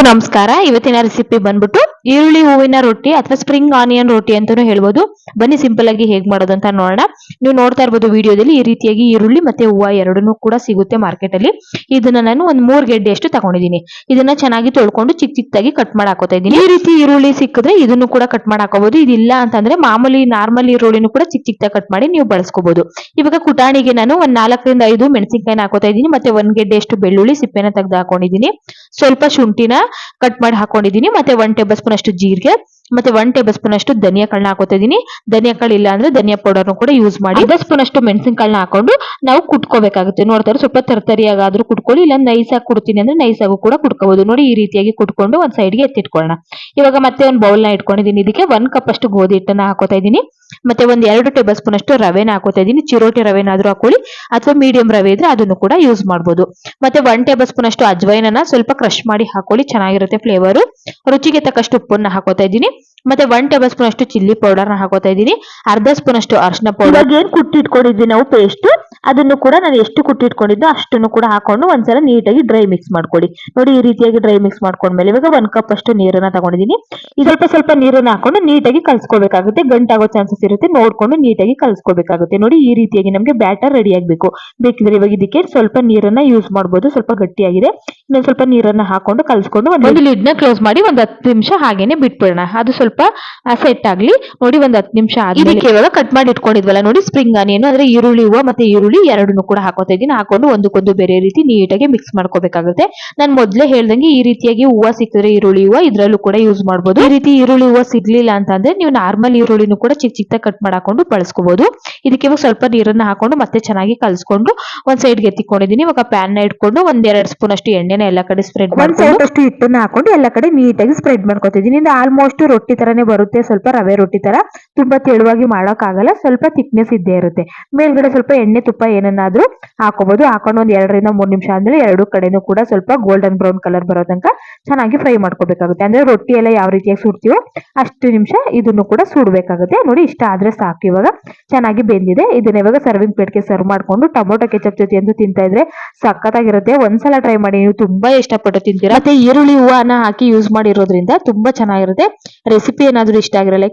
ಎಲ್ರಿಗೂ ನಮಸ್ಕಾರ. ಇವತ್ತಿನ ರೆಸಿಪಿ ಬಂದ್ಬಿಟ್ಟು ಈರುಳ್ಳಿ ಹೂವಿನ ರೊಟ್ಟಿ ಅಥವಾ ಸ್ಪ್ರಿಂಗ್ ಆನಿಯನ್ ರೊಟ್ಟಿ ಅಂತಾನೂ ಹೇಳ್ಬೋದು. ಬನ್ನಿ ಸಿಂಪಲ್ ಆಗಿ ಹೇಗ್ ಮಾಡೋದು ಅಂತ ನೋಡೋಣ. ನೀವು ನೋಡ್ತಾ ಇರ್ಬೋದು ವಿಡಿಯೋದಲ್ಲಿ ಈ ರೀತಿಯಾಗಿ ಈರುಳ್ಳಿ ಮತ್ತೆ ಹೂವ ಎರಡನ್ನೂ ಕೂಡ ಸಿಗುತ್ತೆ ಮಾರ್ಕೆಟ್ ಅಲ್ಲಿ. ಇದನ್ನ ನಾನು ಒಂದ್ ಮೂರ್ ಗೆಡ್ಡೆಯಷ್ಟು ತಗೊಂಡಿದ್ದೀನಿ. ಇದನ್ನ ಚೆನ್ನಾಗಿ ತೊಳ್ಕೊಂಡು ಚಿಕ್ಕ ಚಿಕ್ಕದಾಗಿ ಕಟ್ ಮಾಡಿ ಹಾಕೋತಾ ಇದ್ದೀನಿ. ಈ ರೀತಿ ಈರುಳ್ಳಿ ಸಿಕ್ಕಿದ್ರೆ ಇದನ್ನು ಕೂಡ ಕಟ್ ಮಾಡಿ ಹಾಕೋಬಹುದು ಇದಿಲ್ಲ ಅಂತಂದ್ರೆ ಮಾಮೂಲಿ ನಾರ್ಮಲ್ ಈರುಳ್ಳಿನೂ ಕೂಡ ಚಿಕ್ಕ ಚಿಕ್ಕದಾಗಿ ಕಟ್ ಮಾಡಿ ನೀವು ಬಳಸ್ಕೋಬಹುದು ಇವಾಗ ಕುಟಾಣಿಗೆ ನಾನು ಒಂದ್ ನಾಲ್ಕರಿಂದ ಐದು ಮೆಣಸಿನಕಾಯಿನ ಹಾಕೋತಾ ಇದ್ದೀನಿ. ಮತ್ತೆ ಒಂದ್ ಗೆಡ್ಡೆಯಷ್ಟು ಬೆಳ್ಳುಳ್ಳಿ ಸಿಪ್ಪೆನ ತೆಗೆದು ಹಾಕೊಂಡಿದ್ದೀನಿ. ಸ್ವಲ್ಪ ಶುಂಠಿನ ಕಟ್ ಮಾಡಿ ಹಾಕೊಂಡಿದ್ದೀನಿ. ಮತ್ತೆ ಒನ್ ಟೇಬಲ್ ಸ್ಪೂನ್ ಅಷ್ಟು ಜೀರಿಗೆ. ಮತ್ತೆ ಒನ್ ಟೇಬಲ್ ಸ್ಪೂನ್ ಅಷ್ಟು ಧನಿಯಾ ಕಾಳನ್ನ ಹಾಕೋತಾ ಇದೀನಿ ಧನಿಯಾ ಕಾಳು ಇಲ್ಲ ಅಂದ್ರೆ ಧನಿಯಾ ಪೌಡರ್ನು ಕೂಡ ಯೂಸ್ ಮಾಡಿ ಅರ್ಧ ಸ್ಪೂನ್ ಅಷ್ಟು ಮೆಣಸಿನಕಾಳನ್ನ ಹಾಕೊಂಡು ನಾವು ಕುಟ್ಕೋಬೇಕಾಗುತ್ತೆ. ನೋಡ್ತಾರೆ ಸ್ವಲ್ಪ ತರ್ತರಿಯಾಗಾದ್ರೂ ಕುಟ್ಕೊಳ್ಳಿ ಇಲ್ಲ ನೈಸ್ ಆಗಿ ಕುಡ್ತೀನಿ ಅಂದ್ರೆ ನೈಸ್ ಆಗು ಕೂಡ ಕುಟ್ಕೋಬಹುದು ನೋಡಿ ಈ ರೀತಿಯಾಗಿ ಕುಟ್ಕೊಂಡು ಒಂದ್ ಸೈಡ್ಗೆ ಎತ್ತಿಟ್ಕೊಳ್ಳೋಣ ಇವಾಗ ಮತ್ತೆ ಒಂದು ಬೌಲ್ನ ಇಟ್ಕೊಂಡಿದ್ದೀನಿ. ಇದಕ್ಕೆ ಒಂದ್ ಕಪ್ ಅಷ್ಟು ಗೋಧಿ ಹಿಟ್ಟನ್ನ ಹಾಕೋತಾ ಇದ್ದೀನಿ. ಮತ್ತೆ ಒಂದ್ ಎರಡು ಟೇಬಲ್ ಸ್ಪೂನ್ ಅಷ್ಟು ರವೆನ ಹಾಕೋತಾ ಇದ್ದೀನಿ. ಚಿರೋಟಿ ರವೆನಾದ್ರೂ ಹಾಕೊಳ್ಳಿ, ಅಥವಾ ಮೀಡಿಯಂ ರವೆ ಇದ್ರೆ ಅದನ್ನು ಕೂಡ ಯೂಸ್ ಮಾಡಬಹುದು ಮತ್ತೆ ಒನ್ ಟೇಬಲ್ ಸ್ಪೂನ್ ಅಷ್ಟು ಅಜ್ವೈನನ ಸ್ವಲ್ಪ ಕ್ರಶ್ ಮಾಡಿ ಹಾಕೊಳ್ಳಿ. ಚೆನ್ನಾಗಿರುತ್ತೆ ಫ್ಲೇವರ್ ರುಚಿಗೆ ತಕ್ಕಷ್ಟು ಉಪ್ಪನ್ನ ಹಾಕೋತಾ ಇದ್ದೀನಿ. ಮತ್ತೆ ಒನ್ ಟೇಬಲ್ ಸ್ಪೂನ್ ಅಷ್ಟು ಚಿಲ್ಲಿ ಪೌಡರ್ನ ಹಾಕೋತಾ ಇದ್ದೀನಿ. ಅರ್ಧ ಸ್ಪೂನ್ ಅಷ್ಟು ಅರ್ಶಿನ ಪೌಡರ್ ಏನ್ ಕುಟ್ಟಿಟ್ಕೊಂಡಿದ್ವಿ ನಾವು ಪೇಸ್ಟ್ ಅದನ್ನು ಕೂಡ ನಾನು ಎಷ್ಟು ಕುಟ್ಟಿಟ್ಕೊಂಡಿದ್ದು ಅಷ್ಟನ್ನು ಕೂಡ ಹಾಕೊಂಡು ಒಂದ್ಸಲ ನೀಟಾಗಿ ಡ್ರೈ ಮಿಕ್ಸ್ ಮಾಡ್ಕೊಳ್ಳಿ. ನೋಡಿ ಈ ರೀತಿಯಾಗಿ ಡ್ರೈ ಮಿಕ್ಸ್ ಮಾಡ್ಕೊಂಡ್ಮೇಲೆ ಇವಾಗ ಒಂದ್ ಕಪ್ ಅಷ್ಟು ನೀರನ್ನ ತಗೊಂಡಿದ್ದೀನಿ. ಈ ಸ್ವಲ್ಪ ಸ್ವಲ್ಪ ನೀರನ್ನ ಹಾಕೊಂಡು ನೀಟಾಗಿ ಕಲ್ಸ್ಕೊಬೇಕಾಗುತ್ತೆ. ಗಂಟಾಗೋ ಚಾನ್ಸಸ್ ಇರುತ್ತೆ. ನೋಡ್ಕೊಂಡು ನೀಟಾಗಿ ಕಲ್ಸ್ಕೋಬೇಕಾಗುತ್ತೆ. ನೋಡಿ ಈ ರೀತಿಯಾಗಿ ನಮಗೆ ಬ್ಯಾಟರ್ ರೆಡಿ ಆಗಬೇಕು. ಬೇಕಿದ್ರೆ ಇವಾಗ ಇದಕ್ಕೆ ಸ್ವಲ್ಪ ನೀರನ್ನ ಯೂಸ್ ಮಾಡ್ಬೋದು. ಸ್ವಲ್ಪ ಗಟ್ಟಿಯಾಗಿದೆ. ಇನ್ನೊಂದು ಸ್ವಲ್ಪ ನೀರನ್ನ ಹಾಕೊಂಡು ಕಲ್ಸ್ಕೊಂಡು ಒಂದು ಲಿಡ್ನ ಕ್ಲೋಸ್ ಮಾಡಿ ಒಂದ್ ಹತ್ತು ನಿಮಿಷ ಹಾಗೇನೆ ಬಿಟ್ಬಿಡೋಣ. ಅದು ಸ್ವಲ್ಪ ಸೆಟ್ ಆಗ್ಲಿ. ನೋಡಿ ಒಂದ್ ಹತ್ತು ನಿಮಿಷ ಇದಕ್ಕೆ ಕೇವಲ ಕಟ್ ಮಾಡಿ ಇಟ್ಕೊಂಡಿದ್ವಲ್ಲ ನೋಡಿ ಸ್ಪ್ರಿಂಗ್ ಆನಿಯನ್ ಅಂದ್ರೆ ಈರುಳ್ಳಿ ಹೂವು ಮತ್ತೆ ಈರುಳ್ಳಿ ಎರಡನ್ನೂ ಕೂಡ ಹಾಕೋತಾ ಇದೀನಿ ಹಾಕೊಂಡು ಒಂದಕ್ಕೊಂದು ಬೇರೆ ರೀತಿ ನೀಟಾಗಿ ಮಿಕ್ಸ್ ಮಾಡ್ಕೋಬೇಕಾಗುತ್ತೆ. ನಾನು ಮೊದ್ಲೇ ಹೇಳ್ದಂಗೆ ಈ ರೀತಿಯಾಗಿ ಹೂವು ಸಿಕ್ಕಿದ್ರೆ ಈರುಳ್ಳಿ ಹೂವು ಇದ್ರಲ್ಲೂ ಕೂಡ ಯೂಸ್ ಮಾಡ್ಬೋದು. ಈ ರೀತಿ ಈರುಳ್ಳಿ ಹೂವು ಸಿಗ್ಲಿಲ್ಲ ಅಂತಂದ್ರೆ ನೀವು ನಾರ್ಮಲ್ ಈರುಳ್ಳಿನೂ ಕೂಡ ಚಿಕ್ಕ ಚಿಕ್ಕ ಕಟ್ ಮಾಡಾಕೊಂಡು ಬಳಸ್ಕೋಬಹುದು ಇದಕ್ಕೆ ಇವಾಗ ಸ್ವಲ್ಪ ನೀರನ್ನ ಹಾಕೊಂಡು ಮತ್ತೆ ಚೆನ್ನಾಗಿ ಕಲಸ್ಕೊಂಡು ಒಂದ್ ಸೈಡ್ಗೆ ಎತ್ತಿಕೊಂಡಿದೀನಿ ಇವಾಗ ಪ್ಯಾನ್ನ ಇಟ್ಕೊಂಡು ಒಂದ್ ಎರಡ್ ಸ್ಪೂನ್ ಅಷ್ಟು ಎಣ್ಣೆನ ಎಲ್ಲ ಕಡೆ ಸ್ಪ್ರೆಡ್ ಒಂದ್ ಸೈಡ್ ಅಷ್ಟು ಹಿಟ್ಟನ್ನ ಹಾಕೊಂಡು ಎಲ್ಲ ಕಡೆ ನೀಟಾಗಿ ಸ್ಪ್ರೆಡ್ ಮಾಡ್ಕೊತಿದೀನಿ ಇದು ಆಲ್ಮೋಸ್ಟ್ ರೊಟ್ಟಿ ತರನೇ ಬರುತ್ತೆ. ಸ್ವಲ್ಪ ರವೆ ರೊಟ್ಟಿ ತರ ತುಂಬಾ ತೆಳುವಾಗಿ ಆಗಲ್ಲ ಸ್ವಲ್ಪ ಥಿಕ್ನೆಸ್ ಇದ್ದೇ ಇರುತ್ತೆ. ಮೇಲ್ಗಡೆ ಸ್ವಲ್ಪ ಎಣ್ಣೆ ತುಪ್ಪ ಏನನ್ನಾದರೂ ಹಾಕೋಬಹುದು ಹಾಕೊಂಡು ಒಂದ್ ಎರಡರಿಂದ ಮೂರು ನಿಮಿಷ ಆದ್ಮೇಲೆ ಎರಡು ಕಡೆನೂ ಕೂಡ ಸ್ವಲ್ಪ ಗೋಲ್ಡನ್ ಬ್ರೌನ್ ಕಲರ್ ಬರೋ ತನಕ ಚೆನ್ನಾಗಿ ಫ್ರೈ ಮಾಡ್ಕೋಬೇಕಾಗುತ್ತೆ. ಅಂದ್ರೆ ರೊಟ್ಟಿ ಎಲ್ಲ ಯಾವ ರೀತಿಯಾಗಿ ಸುಡ್ತೀವೋ ಅಷ್ಟು ನಿಮಿಷ ಇದನ್ನು ಕೂಡ ಸುಡಬೇಕಾಗುತ್ತೆ. ನೋಡಿ, ಇಷ್ಟ ಆದ್ರೆ ಸಾಕು. ಇವಾಗ ಚೆನ್ನಾಗಿ ಬೆಂದಿದೆ. ಇದನ್ನ ಇವಾಗ ಸರ್ವಿಂಗ್ ಪ್ಲೇಟ್ಗೆ ಸರ್ವ್ ಮಾಡ್ಕೊಂಡು ಟೊಮೊಟೊ ಕೆಚಪ್ ಜೊತೆ ಅಂತೂ ತಿಂತಾ ಇದ್ರೆ ಸಖತ್ತಾಗಿರುತ್ತೆ. ಒಂದ್ಸಲ ಟ್ರೈ ಮಾಡಿ ನೀವು ತುಂಬಾ ಇಷ್ಟಪಟ್ಟು ತಿಂತೀರಾ. ಮತ್ತೆ ಈರುಳ್ಳಿ ಹೂವನ್ನ ಹಾಕಿ ಯೂಸ್ ಮಾಡಿರೋದ್ರಿಂದ ತುಂಬಾ ಚೆನ್ನಾಗಿರುತ್ತೆ. ರೆಸಿಪಿ ಏನಾದರೂ ಇಷ್ಟ ಆಗಿರೋ ಲೈಕ್